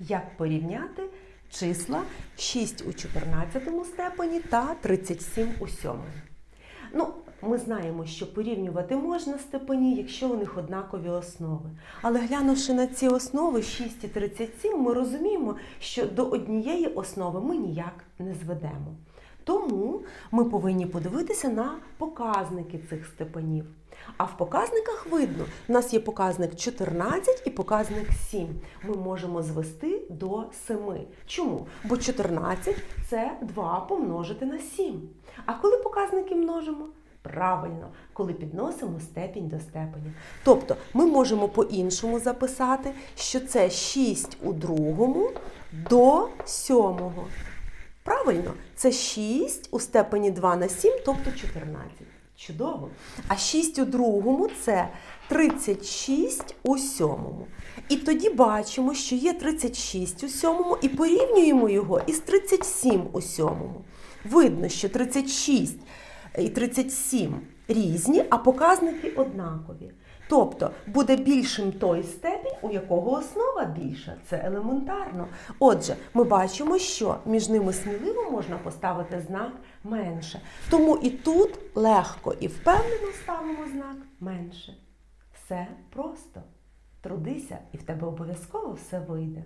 Як порівняти числа 6 у 14 степені та 37 у 7. Ну, ми знаємо, що порівнювати можна степені, якщо у них однакові основи. Але глянувши на ці основи 6 і 37, ми розуміємо, що до однієї основи ми ніяк не зведемо. Тому ми повинні подивитися на показники цих степенів. А в показниках видно, в нас є показник 14 і показник 7. Ми можемо звести до 7. Чому? Бо 14 це 2 помножити на 7. А коли показники множимо? Правильно, коли підносимо степінь до степеня. Тобто ми можемо по-іншому записати, що це 6 у другому до сьомого. Правильно, це 6 у степені 2 на 7, тобто 14. Чудово. А 6 у другому це 36 у сьомому. І тоді бачимо, що є 36 у сьомому, і порівнюємо його із 37 у сьомому. Видно, що 36 і 37 різні, а показники однакові. Тобто буде більшим той степінь, у якого основа більша. Це елементарно. Отже, ми бачимо, що між ними сміливо можна поставити знак менше. Тому і тут легко і впевнено ставимо знак менше. Все просто. Трудися, і в тебе обов'язково все вийде.